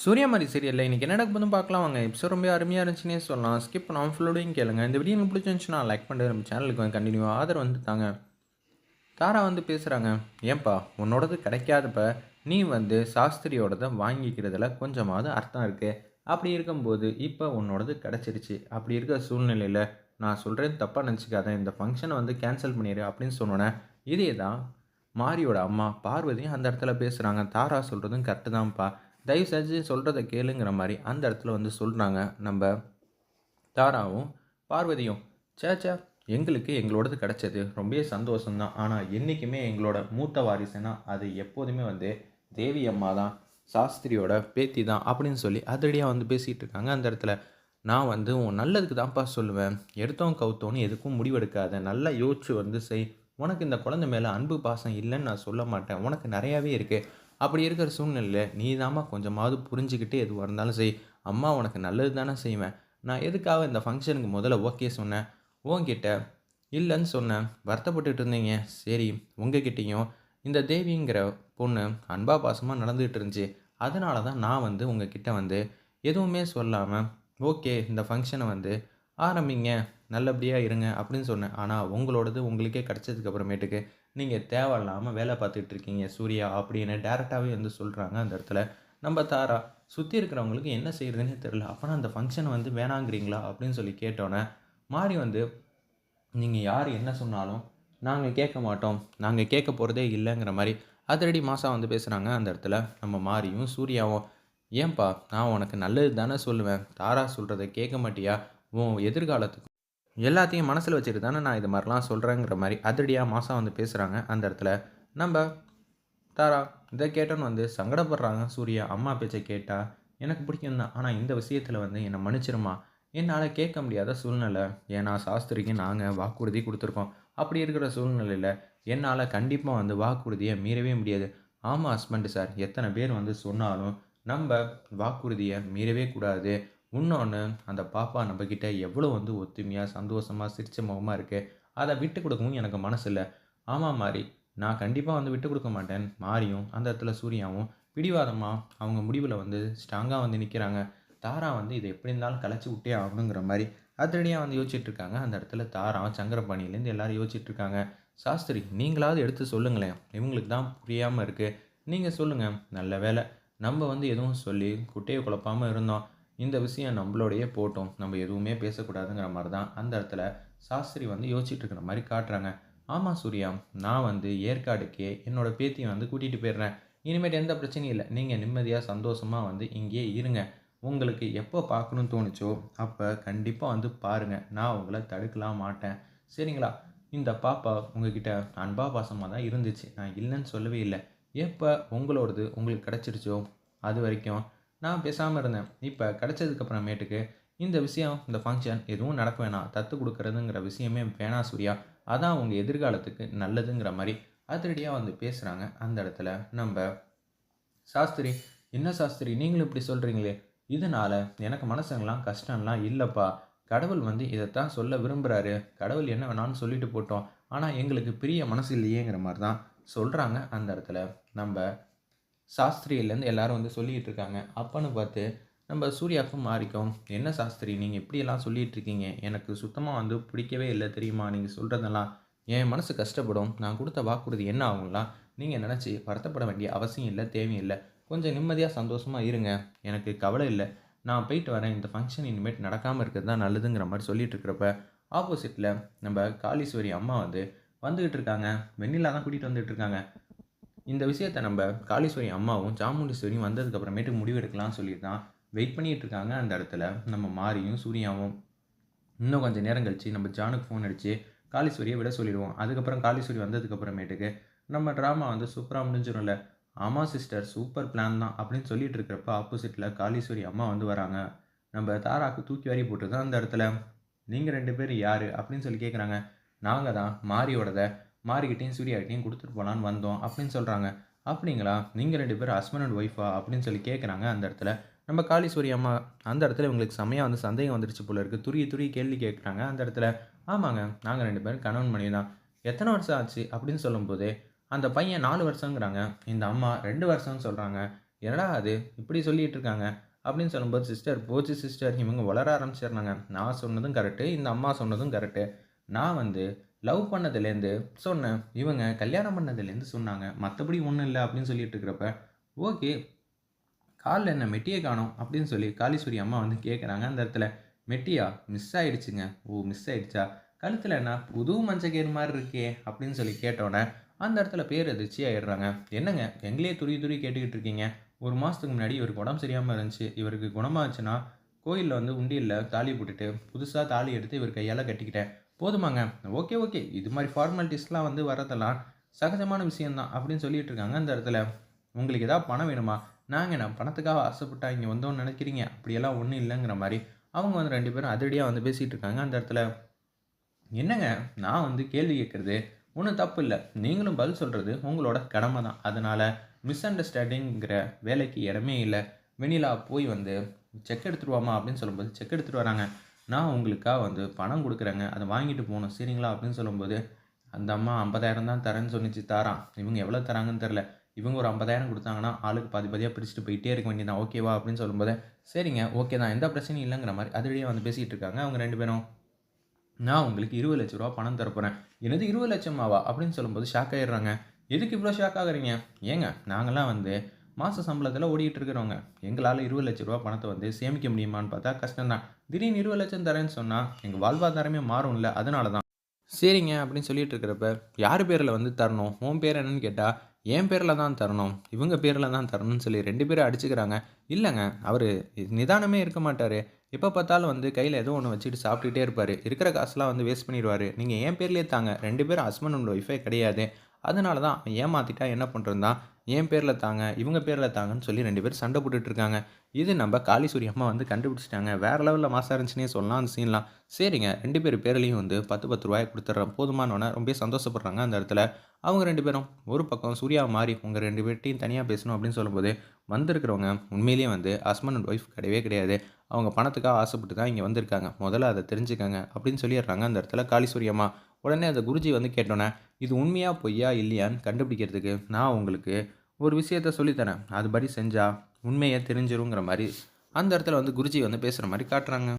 சூரியமாரி சீரியலில் இன்றைக்கி என்ன நடக்குதுன்னு பார்க்கலாம். வாங்க எபிசோட் ரொம்ப அருமையாக இருந்துச்சுன்னே சொல்லலாம். ஸ்கிப் பண்ணாமல் ஃபுல்லோடையும் கேளுங்க. இந்த வீடியோ எனக்கு பிடிச்சிருந்துச்சுன்னா லைக் பண்ணுறது நம்ம சேனலுக்கு வந்து கண்டினியூ ஆதரவு வந்து தாங்க. தாரா வந்து பேசுகிறாங்க ஏன்பா உன்னோடது கிடைக்காதப்ப நீ வந்து சாஸ்திரியோடதை வாங்கிக்கிறதுல கொஞ்சமாவது அர்த்தம் இருக்குது அப்படி இருக்கும்போது இப்போ உன்னோடது கிடச்சிருச்சு. அப்படி இருக்கிற சூழ்நிலையில் நான் சொல்கிறேன் தப்பாக நினச்சிக்காத. இந்த ஃபங்க்ஷனை வந்து கேன்சல் பண்ணிடு அப்படின்னு சொன்னோன்னே இதே தான் மாரியோட அம்மா பார்வதியும் அந்த இடத்துல பேசுகிறாங்க தாரா சொல்கிறதும் கரெக்டு தான்ப்பா. தயவு செஞ்சு சொல்கிறத கேளுங்கிற மாதிரி அந்த இடத்துல வந்து சொல்கிறாங்க நம்ம தாராவும் பார்வதியும் சேச்சா எங்களுக்கு எங்களோடது கிடச்சது. ரொம்பவே சந்தோஷம்தான். ஆனால் என்றைக்குமே எங்களோட மூத்த வாரிசுனா அது எப்போதுமே வந்து தேவி அம்மா தான் சாஸ்திரியோட பேத்தி தான் அப்படின்னு சொல்லி அதிரடியாக வந்து பேசிகிட்டு இருக்காங்க. அந்த இடத்துல நான் வந்து உன் நல்லதுக்கு தான்ப்பா சொல்லுவேன். எடுத்தோம் கவுத்தோன்னு எதுக்கும் முடிவெடுக்காத. நல்லா யோசிச்சு வந்து செய். உனக்கு இந்த குழந்தை மேலே அன்பு பாசம் இல்லைன்னு நான் சொல்ல மாட்டேன். உனக்கு நிறையாவே இருக்குது அப்படி இருக்கிற சூழ்நிலையில் நீ தாம்மா கொஞ்சமாவது புரிஞ்சுக்கிட்டு எதுவாக இருந்தாலும் செய் அம்மா உனக்கு நல்லது தானே செய்வேன். நான் எதுக்காக இந்த ஃபங்க்ஷனுக்கு முதல்ல ஓகே சொன்னேன்? உன்கிட்ட இல்லைன்னு சொன்னேன். வருத்தப்பட்டுட்டு இருந்தீங்க. சரி உங்ககிட்டேயும் இந்த தேவிங்கிற பொண்ணு அன்பா பாசமாக நடந்துகிட்டு இருந்துச்சு. அதனால தான் நான் வந்து உங்ககிட்ட வந்து எதுவுமே சொல்லாமல் ஓகே இந்த ஃபங்க்ஷனை வந்து ஆரம்பிங்க. நல்லபடியாக இருங்க அப்படின்னு சொன்னேன். ஆனால் உங்களோடது உங்களுக்கே கிடச்சதுக்கு அப்புறமேட்டுக்கு நீங்கள் தேவையில்லாமல் வேலை பார்த்துட்டு இருக்கீங்க. சூர்யா அப்படின்னு டேரெக்டாகவே வந்து சொல்கிறாங்க அந்த இடத்துல. நம்ம தாரா சுற்றி இருக்கிறவங்களுக்கு என்ன செய்கிறதுனே தெரில அப்போனா அந்த ஃபங்க்ஷன் வந்து வேணாங்கிறீங்களா அப்படின்னு சொல்லி கேட்டோன்னே மாறி வந்து நீங்கள் யார்? என்ன சொன்னாலும் நாங்கள் கேட்க மாட்டோம். நாங்கள் கேட்க போகிறதே இல்லைங்கிற மாதிரி அதிரடி மாதம் வந்து பேசுகிறாங்க அந்த இடத்துல. நம்ம மாரியும் சூர்யாவும் ஏன்பா நான் உனக்கு நல்லது தானே சொல்லுவேன். தாரா சொல்கிறத கேட்க மாட்டியா? உன் எதிர்காலத்துக்கு எல்லாத்தையும் மனசில் வச்சுட்டு தானே நான் இது மாதிரிலாம் சொல்கிறேங்கிற மாதிரி அதிரடியாக மாதம் வந்து பேசுகிறாங்க அந்த இடத்துல நம்ம தாரா இதை கேட்டோன்னு வந்து சங்கடப்படுறாங்க. சூர்யா அம்மா பேச்சை கேட்டால் எனக்கு பிடிக்கும் தான் ஆனால் இந்த விஷயத்தில் வந்து என்னை மன்னிச்சிருமா? என்னால் கேட்க முடியாத சூழ்நிலை. ஏன்னா சாஸ்திரிக்கு நாங்கள் வாக்குறுதி கொடுத்துருக்கோம். அப்படி இருக்கிற சூழ்நிலையில் என்னால் கண்டிப்பாக வந்து வாக்குறுதியை மீறவே முடியாது. ஆமாம் ஹஸ்பண்டு சார். எத்தனை பேர் வந்து சொன்னாலும் நம்ம வாக்குறுதியை மீறவே கூடாது. இன்னொன்று அந்த பாப்பா நம்மக்கிட்ட எவ்வளோ வந்து ஒத்துமையாக சந்தோஷமாக சிரிச்ச முகமாக இருக்குது அதை விட்டு கொடுக்கவும் எனக்கு மனசு இல்லை. ஆமாம் மாறி நான் கண்டிப்பாக வந்து விட்டு கொடுக்க மாட்டேன். மாறியும் அந்த இடத்துல சூர்யாவும் பிடிவாதமாக அவங்க முடிவில் வந்து ஸ்ட்ராங்காக வந்து நிற்கிறாங்க தாரா வந்து இதை எப்படி இருந்தாலும் கலைச்சி விட்டே ஆகணுங்கிற மாதிரி அதிரடியாக வந்து யோசிச்சுட்ருக்காங்க அந்த இடத்துல தாரா சங்கரபாணியிலேருந்து எல்லோரும் யோசிச்சுட்ருக்காங்க சாஸ்திரி நீங்களாவது எடுத்து சொல்லுங்களேன். இவங்களுக்கு தான் புரியாமல் இருக்குது நீங்கள் சொல்லுங்கள் நல்ல வேலை நம்ம வந்து எதுவும் சொல்லி குட்டையை குழப்பாமல் இருந்தோம். இந்த விஷயம் நம்மளோடையே போட்டோம். நம்ம எதுவுமே பேசக்கூடாதுங்கிற மாதிரி தான் அந்த இடத்துல சாஸ்திரி வந்து யோசிச்சுட்டு இருக்கிற மாதிரி காட்டுறாங்க. ஆமாம் சூர்யா நான் வந்து ஏற்காடுக்கே என்னோட பேத்தியை வந்து கூட்டிகிட்டு போயிடுறேன். இனிமேட்டு எந்த பிரச்சனையும் இல்லை. நீங்கள் நிம்மதியாக சந்தோஷமாக வந்து இங்கேயே இருங்க. உங்களுக்கு எப்போ பார்க்கணும்னு தோணுச்சோ அப்போ கண்டிப்பாக வந்து பாருங்கள் நான் உங்களை தடுக்கலாம் மாட்டேன். சரிங்களா? இந்த பாப்பா உங்ககிட்ட அன்பா பாசமாக தான் இருந்துச்சு. நான் இல்லைன்னு சொல்லவே இல்லை. எப்போ உங்களோடது உங்களுக்கு கிடச்சிருச்சோ அது வரைக்கும் நான் பேசாமல் இருந்தேன். இப்போ கிடச்சதுக்கப்புறமேட்டுக்கு இந்த விஷயம் இந்த ஃபங்க்ஷன் எதுவும் நடக்க வேணாம். தத்து கொடுக்குறதுங்கிற விஷயமே வேணாம் சூர்யா. அதான் உங்கள் எதிர்காலத்துக்கு நல்லதுங்கிற மாதிரி அதிரடியாக வந்து பேசுகிறாங்க அந்த இடத்துல நம்ம சாஸ்திரி என்ன சாஸ்திரி நீங்களும் இப்படி சொல்கிறீங்களே இதனால் எனக்கு மனசுங்களாம் கஷ்டம்லாம் இல்லைப்பா. கடவுள் வந்து இதைத்தான் சொல்ல விரும்புகிறாரு கடவுள் என்ன வேணாலும் சொல்லிட்டு போட்டோம். ஆனால் எங்களுக்கு பிரிய மனசு இல்லையேங்கிற மாதிரி தான் சொல்கிறாங்க அந்த இடத்துல நம்ம சாஸ்திரியிலேருந்து எல்லாரும் வந்து சொல்லிகிட்டு இருக்காங்க அப்பன்னு பார்த்து நம்ம சூர்யாவுக்கும் மாறிக்கும் என்ன சாஸ்திரி? நீங்கள் இப்படியெல்லாம் சொல்லிகிட்டு இருக்கீங்க எனக்கு சுத்தமாக வந்து பிடிக்கவே இல்லை தெரியுமா? நீங்கள் சொல்கிறதெல்லாம் என் மனசு கஷ்டப்படும். நான் கொடுத்த வாக்குறுதி என்ன ஆகும்லாம் நீங்கள் நினச்சி வருத்தப்பட வேண்டிய அவசியம் இல்லை தேவையில்லை கொஞ்சம் நிம்மதியாக சந்தோஷமாக இருங்க. எனக்கு கவலை இல்லை. நான் போயிட்டு வரேன். இந்த ஃபங்க்ஷன் இனிமேட் நடக்காமல் இருக்கிறது தான் நல்லதுங்கிற மாதிரி சொல்லிட்டு இருக்கிறப்ப ஆப்போசிட்டில் நம்ம காளீஸ்வரி அம்மா வந்து வந்துக்கிட்டு இருக்காங்க வெண்ணிலா தான் கூட்டிகிட்டு வந்துட்டு இருக்காங்க இந்த விஷயத்தை நம்ம காளீஸ்வரி அம்மாவும் சாமுண்டீஸ்வரியும் வந்ததுக்கப்புறமேட்டு முடிவெடுக்கலாம்னு சொல்லிட்டு தான் வெயிட் பண்ணிகிட்டு இருக்காங்க அந்த இடத்துல நம்ம மாரியும் சூர்யாவும் இன்னும் கொஞ்சம் நேரம் கழிச்சு நம்ம ஜானுக்கு ஃபோன் அடித்து காளீஸ்வரியை விட சொல்லிடுவோம். அதுக்கப்புறம் காளீஸ்வரி வந்ததுக்கப்புறமேட்டுக்கு நம்ம ட்ராமா வந்து சூப்பராக முடிஞ்சிடும்ல ஆமாம் சிஸ்டர் சூப்பர் பிளான் தான் அப்படின்னு சொல்லிட்டு இருக்கிறப்ப ஆப்போசிட்டில் காளீஸ்வரி அம்மா வந்து வராங்க. நம்ம தாராக்கு தூக்கி வாரி போட்டு தான் அந்த இடத்துல. நீங்கள் ரெண்டு பேர் யார் அப்படின்னு சொல்லி கேட்குறாங்க நாங்கள் தான் மாரியோடதை மாறிக்கிட்டையும் சூர்யாக்கிட்டையும் கொடுத்துட்டு போகலான்னு வந்தோம் அப்படின்னு சொல்கிறாங்க அப்படிங்களா? நீங்கள் ரெண்டு பேரும் ஹஸ்பண்ட் அண்ட் ஒய்ஃபா அப்படின்னு சொல்லி கேட்குறாங்க அந்த இடத்துல. நம்ம காளீஸ்வரி அம்மா அந்த இடத்துல இவங்களுக்கு செம்மையாக வந்து சந்தேகம் வந்துருச்சு போல இருக்குது துரிய துரிய கேள்வி கேட்குறாங்க அந்த இடத்துல. ஆமாங்க நாங்கள் ரெண்டு பேரும் கணவன் மனைவி தான். எத்தனை வருஷம் ஆச்சு அப்படின்னு சொல்லும்போது அந்த பையன் நாலு வருஷங்கிறாங்க. இந்த அம்மா ரெண்டு வருஷம்னு சொல்கிறாங்க என்னடா அது? இப்படி சொல்லிட்டு இருக்காங்க. அப்படின்னு சொல்லும்போது சிஸ்டர் போச்சு சிஸ்டர் இவங்க வளர ஆரம்பிச்சிடுறாங்க. நான் சொன்னதும் கரெக்டு இந்த அம்மா சொன்னதும் கரெக்டு நான் வந்து லவ் பண்ணதுலேருந்து சொன்னேன் இவங்க கல்யாணம் பண்ணதுலேருந்து சொன்னாங்க மற்றபடி ஒன்றும் இல்லை அப்படின்னு சொல்லிட்டு இருக்கிறப்ப ஓகே காலில் என்ன மெட்டியை காணோம் அப்படின்னு சொல்லி காளீஸ்வரி அம்மா வந்து கேட்குறாங்க அந்த இடத்துல மெட்டியா? மிஸ் ஆயிடுச்சுங்க. ஓ மிஸ் ஆயிடுச்சா? கழுத்தில் என்ன புது மஞ்சக்கேறு மாதிரி இருக்கே அப்படின்னு சொல்லி கேட்டோன்னே அந்த இடத்துல பேர் அதிர்ச்சி ஆயிடுறாங்க. என்னங்க எங்களே துரி துரி கேட்டுக்கிட்டு இருக்கீங்க. ஒரு மாதத்துக்கு முன்னாடி இவருக்கு உடம்பு சரியாமல் இருந்துச்சு. இவருக்கு குணமாச்சுன்னா கோயிலில் வந்து உண்டியலில் தாலி போட்டுட்டு புதுசாக தாலி எடுத்து இவர் கையால் கட்டிக்கிட்டேன். போதுமாங்க. Okay okay. இது மாதிரி ஃபார்மாலிட்டிஸ்லாம் வந்து வரதெல்லாம் சகஜமான விஷயம்தான் அப்படின்னு சொல்லிட்டு இருக்காங்க அந்த இடத்துல. உங்களுக்கு ஏதாவது பணம் வேணுமா? நாங்கள் நான் பணத்துக்காக ஆசைப்பட்டா இங்கே வந்தோம்னு நினைக்கிறீங்க? அப்படியெல்லாம் ஒன்றும் இல்லைங்கிற மாதிரி அவங்க வந்து ரெண்டு பேரும் அதிரடியாக வந்து பேசிகிட்டு இருக்காங்க அந்த இடத்துல. என்னங்க? நான் வந்து கேள்வி கேட்குறது ஒன்றும் தப்பு இல்லை. நீங்களும் பதில் சொல்கிறது உங்களோட கடமை தான். அதனால் மிஸ் அண்டர்ஸ்டாண்டிங்கிற வேலைக்கு இடமே இல்லை. வெண்ணிலா போய் வந்து செக் எடுத்துருவாமா அப்படின்னு சொல்லும்போது செக் எடுத்துகிட்டு வராங்க. நான் உங்களுக்காக வந்து பணம் கொடுக்குறேங்க. அதை வாங்கிட்டு போகணும். சரிங்களா? அப்படின்னு சொல்லும்போது அந்த அம்மா ஐம்பதாயிரம் தான் தரேன்னு சொன்னிச்சு தாரான். இவங்க எவ்வளோ தராங்கன்னு தெரில இவங்க ஒரு ஐம்பதாயிரம் கொடுத்தாங்கன்னா ஆளுக்கு பாதி பாதியாக பிரிச்சுட்டு போயிட்டே இருக்க வேண்டியதான் ஓகேவா அப்படின்னு சொல்லும்போது சரிங்க ஓகே தான். எந்த பிரச்சனையும் இல்லைங்கிற மாதிரி அதிரடியாக வந்து பேசிகிட்டு இருக்காங்க அவங்க ரெண்டு பேரும். நான் உங்களுக்கு இருபது லட்ச ரூபா பணம் தரப்போகிறேன் எனது இருபது லட்சமாவா? அப்படின்னு சொல்லும்போது ஷாக் ஆகிடுறாங்க எதுக்கு இவ்வளோ ஷாக் ஆகுறீங்க? ஏங்க நாங்களாம் வந்து மாத சம்பளத்தில் ஓடிட்டு இருக்கிறவங்க. எங்களால் இருபது லட்ச ரூபா பணத்தை வந்து சேமிக்க முடியுமான்னு பார்த்தா கஷ்டம்தான். திடீர்னு இருபது லட்சம் தரேன்னு சொன்னால் எங்கள் வாழ்வாதாரமே மாறும்ல அதனால தான் சரிங்க அப்படின்னு சொல்லிட்டு இருக்கிறப்ப யார் பேரில் வந்து தரணும்? உன் பேர் என்னன்னு கேட்டால் என் பேரில் தான் தரணும். இவங்க பேரில் தான் தரணும்னு சொல்லி ரெண்டு பேரும் அடிச்சுக்கிறாங்க. இல்லைங்க அவர் நிதானமே இருக்க மாட்டார். எப்போ பார்த்தாலும் வந்து கையில் ஏதோ ஒன்று வச்சுட்டு சாப்பிட்டுட்டே இருப்பார். இருக்கிற காசுலாம் வந்து வேஸ்ட் பண்ணிடுவார். நீங்கள் என் பேர்லேயே தாங்க. ரெண்டு பேரும் ஹஸ்பண்ட் அண்ட் ஒய்ஃபே கிடையாது. அதனால தான் அவன் ஏமாற்றிட்டா என்ன பண்ணுறதுனா என் பேரில் தாங்க இவங்க பேரில் தாங்கன்னு சொல்லி ரெண்டு பேரும் சண்டை போட்டுட்ருக்காங்க இது நம்ம காளிசூரி அம்மா வந்து கண்டுபிடிச்சிட்டாங்க. வேறு லெவலில் மாசா இருந்துச்சுன்னே சொல்லலாம் அந்த சீன்லாம் சரிங்க ரெண்டு பேர் பேர்லேயும் வந்து பத்து பத்து ரூபாய் கொடுத்துட்றேன் போதுமானோன்னே ரொம்ப சந்தோஷப்படுறாங்க அந்த இடத்துல. அவங்க ரெண்டு பேரும் ஒரு பக்கம் சூர்யா மாறி உங்கள் ரெண்டு பேர்ட்டையும் தனியாக பேசணும் அப்படின்னு சொல்லும்போது வந்திருக்கிறவங்க உண்மையிலேயே வந்து ஹஸ்பண்ட் அண்ட் ஒய்ஃப் கிடையவே கிடையாது. அவங்க பணத்துக்காக ஆசைப்பட்டு தான் இங்கே வந்திருக்காங்க. முதல்ல அதை தெரிஞ்சுக்கங்க அப்படின்னு சொல்லிடுறாங்க அந்த இடத்துல காளிசூரியம்மா உடனே அந்த குருஜி வந்து கேட்டோன்னே இது உண்மையா பொய்யா இல்லையான்னு கண்டுபிடிக்கிறதுக்கு நான் உங்களுக்கு ஒரு விஷயத்த சொல்லித்தரேன். அதுபடி செஞ்சால் உண்மையை தெரிஞ்சிருங்கிற மாதிரி அந்த இடத்துல வந்து குருஜி வந்து பேசுகிற மாதிரி காட்டுறாங்க.